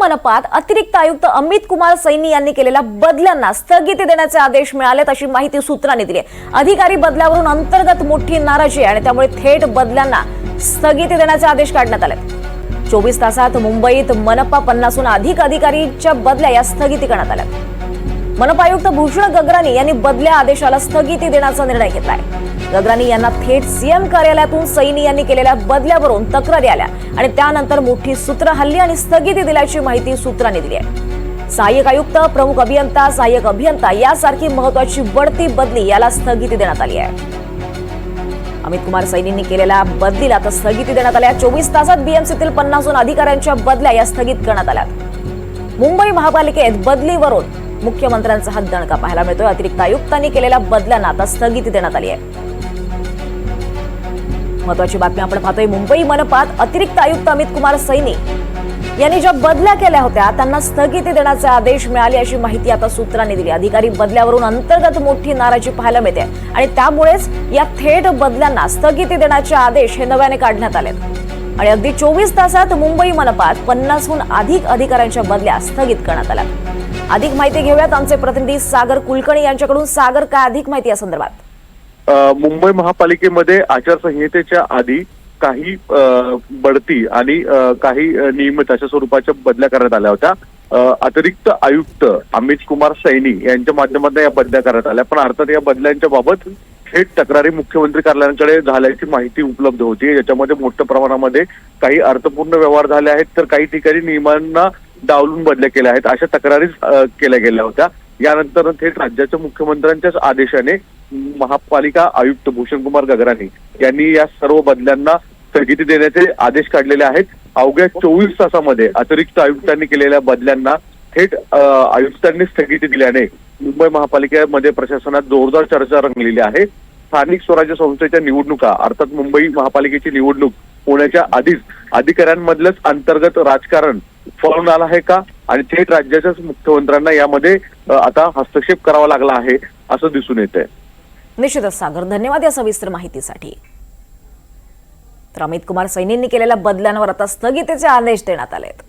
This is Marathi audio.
मनपात अतिरिक्त आयुक्त अमित कुमार सैनी यांनी केलेल्या बदल्यांना स्थगिती देण्याचे आदेश मिळालेत अशी माहिती सूत्रांनी दिली आहे. अधिकारी बदल्यावरून अंतर्गत मोठी नाराजी आहे आणि त्यामुळे थेट बदल्यांना स्थगिती देण्याचे आदेश काढण्यात आले चोवीस तासात मुंबईत मनपा पन्नासहून अधिक अधिकारीच्या बदल्या या स्थगिती करण्यात आल्या मनपायुक्त भूषण गगरानी यांनी बदल्या आदेशाला स्थगिती देण्याचा निर्णय घेतलाय. गगरानी यांना थेट सीएम कार्यालयातून सैनी यांनी केलेल्या बदल्यावरून तक्रारी आल्या आणि त्यानंतर मोठी सूत्र हल्ली आणि स्थगिती दिल्याची माहिती सूत्रांनी दिली आहे. सहाय्यक आयुक्त प्रमुख अभियंता सहाय्यक अभियंता यासारखी महत्वाची बढती बदली याला स्थगिती देण्यात आली आहे. अमित कुमार सैनींनी केलेल्या बदलीला तर स्थगिती देण्यात आल्या. चोवीस तासात बीएमसीतील पन्नासहून अधिकाऱ्यांच्या बदल्या या स्थगित करण्यात आल्या मुंबई महापालिकेत बदलीवरून मुख्यमंत्र्यांचा हात दणका पाहायला मिळतोय. अतिरिक्त आयुक्तांनी केलेल्या बदल्यांना आता स्थगिती देण्यात आली आहे. महत्वाची बातमी आपण पाहतोय. मुंबई मनपात अतिरिक्त आयुक्त अमित कुमार सैनी यांनी ज्या बदल्या केल्या होत्या त्यांना स्थगिती देण्याचे आदेश मिळाले अशी माहिती आता सूत्रांनी दिली. अधिकारी बदल्यावरून अंतर्गत मोठी नाराजी पाहायला मिळते. आणि त्यामुळेच या थेट बदल्यांना स्थगिती देण्याचे आदेश हे नव्याने काढण्यात आले आणि अगदी चोवीस तासात मुंबई मनपात पन्नासहून अधिक अधिकाऱ्यांच्या बदल्या स्थगित करण्यात आल्या. अधिक माहिती घेऊयात आमचे प्रतिनिधी सागर कुलकर्णी यांच्याकडून. सागर काय अधिक माहिती या संदर्भात? मुंबई महापालिकेमध्ये आचारसंहितेच्या आधी काही बढती आणि काही नियमित अशा स्वरूपाच्या बदल्या करण्यात आल्या होत्या. अतिरिक्त आयुक्त अमित कुमार सैनी यांच्या माध्यमातून या बदल्या करण्यात आल्या. पण अर्थात या बदल्यांच्या बाबत थेट तक्रारी मुख्यमंत्री कार्यालयाकडे झाल्याची माहिती उपलब्ध होती. याच्यामध्ये मोठ्या प्रमाणामध्ये काही अर्थपूर्ण व्यवहार झाले आहेत तर काही ठिकाणी नियमांना डावलून बदल्या केल्या आहेत. अशा तक्रारी केल्या गेल्या होत्या. यानंतर थेट राज्याच्या मुख्यमंत्र्यांच्याच आदेशाने महापालिका आयुक्त भूषण कुमार गगरानी यांनी या सर्व बदल्यांना स्थगिती देण्याचे आदेश काढलेले आहेत. अवघ्या चोवीस तासामध्ये अतिरिक्त आयुक्तांनी केलेल्या बदल्यांना थेट आयुक्तांनी स्थगिती दिल्याने मुंबई महापालिकेमध्ये प्रशासनात जोरदार चर्चा रंगलेली आहे. स्थानिक स्वराज्य संस्थेच्या निवडणुका अर्थात मुंबई महापालिकेची निवडणूक होण्याच्या आधीच अधिकाऱ्यांमधलंच अंतर्गत राजकारण फळून आलं आहे का? आणि थेट राज्याच्याच मुख्यमंत्र्यांना यामध्ये आता हस्तक्षेप करावा लागला आहे असं दिसून येत आहे निश्चितच सागर. धन्यवाद या सविस्तर माहितीसाठी. तर अमित कुमार सैनींनी केलेल्या बदल्यांवर आता स्थगितीचे आदेश देण्यात आले आहेत